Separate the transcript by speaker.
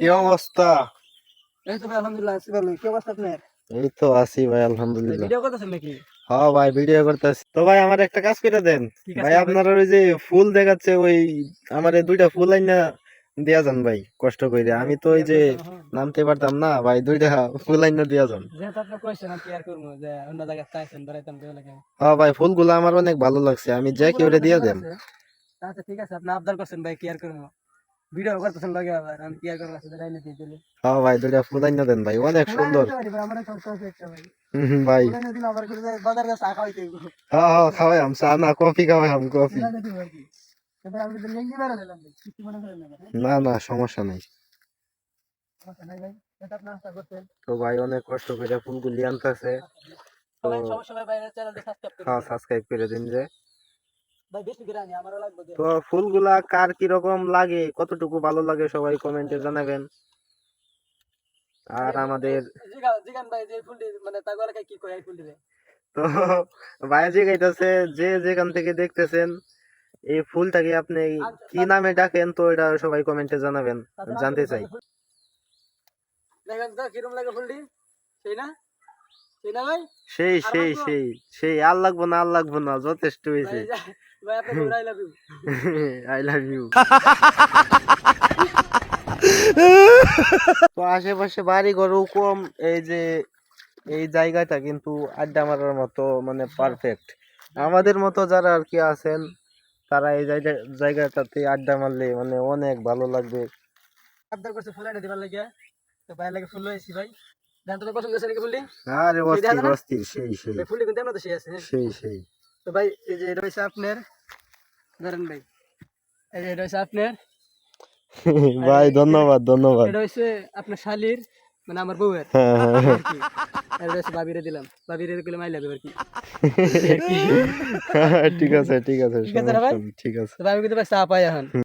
Speaker 1: কি অবস্থা?
Speaker 2: এই তো আলহামদুলিল্লাহ আছি ভালো কি অবস্থা আপনার?
Speaker 1: এই তো আছি ভাই আলহামদুলিল্লাহ।
Speaker 2: ভিডিও করতেছেন নাকি?
Speaker 1: হ্যাঁ ভাই ভিডিও করতেছি। তো ভাই আমার একটা কাজ করে দেন। ভাই আপনার ওই যে ফুল দেখাচ্ছে ওই আমার দুইটা ফুল আইনা দিয়া যান ভাই কষ্ট করে আমি তো ওই যে নামতে পারতাম না ভাই দুইটা ফুল আইনা দিয়া যান। হ্যাঁ ভাই ফুলগুলো আমার অনেক ভালো লাগছে। আমি যে কেউ দিয়া দেন।
Speaker 2: আচ্ছা ঠিক আছে আপনি আবদার করছেন ভাই কেয়ার করব? ভিডিও করতেছেন লগে আবার আমি করব? নিতে দিলে
Speaker 1: হ্যাঁ ভাই দুইটা আইনা দেন ভাই অনেক সুন্দর।
Speaker 2: আমার আছে একটা ভাই।
Speaker 1: হুম, হুম, ভাই।
Speaker 2: ফুলাইনা আবার করে বাজারে চা খাওয়াইতে
Speaker 1: হ্যাঁ হ্যাঁ খাওয়াই আম চা না কফি খাওয়াই আম কফি।
Speaker 2: না হ্যাঁ?
Speaker 1: না না সমস্যা নাই। তো ভাই অনেক কষ্ট করে ফুলগুলি আনতেছে। তো
Speaker 2: করে
Speaker 1: হ্যাঁ। সাবস্ক্রাইব করে দিন যে। তো ফুলগুলা কার কি রকম লাগে কতটুকু ভালো লাগে সবাই কমেন্টে জানাবেন আর আমাদের
Speaker 2: ভাই, মানে?
Speaker 1: তো ভাইজি গাইতেছে যে যেখান থেকে দেখতেছেন এই ফুলটাকে আপনি কি নামে ডাকেন তো এটা সবাই কমেন্টে জানাবেন জানতে চাই
Speaker 2: দেখেন তো কিরম লাগে ফুলটি? সেই না? সেই না ভাই?
Speaker 1: সেই? সেই সেই আর লাগবো না আর লাগবো না যথেষ্ট হয়েছে
Speaker 2: ভাই, ভাই।
Speaker 1: আই লাভ ইউ তো আশেপাশে বাড়ি ঘরও কম এই যে এই জায়গাটা কিন্তু আড্ডা মারার মতো মানে পারফেক্ট আমাদের মতো যারা আর কি আছেন তারা এই জায়গা জায়গাটাতে আড্ডা মারলে মানে অনেক ভালো লাগবে
Speaker 2: আবদার করছে ফুল এনে দিবার লাগিয়া। তো ভাইয়ের লাগে ফুল লইছি ভাই। দেন তোমার পছন্দ হয়েছে নাকি ফুলটি?
Speaker 1: আরে অস্থির অস্থির সেই সেই
Speaker 2: ভাই, ফুলটি কিন্তু এমন তো সেই আছে?
Speaker 1: সেই সেই
Speaker 2: তো ভাই এই যে এটা আপনার ধরেন ভাই এই যে এটা আপনার
Speaker 1: ভাই ধন্যবাদ ধন্যবাদ।
Speaker 2: এটা আপনার শালির মানে আমার বউয়ের। বাবিরে দিলাম আই আর কি।
Speaker 1: ঠিক আছে ঠিক আছে
Speaker 2: ঠিক আছে ভাই?
Speaker 1: ঠিক আছে।
Speaker 2: তো কিন্তু ভাই চা পাই এখন।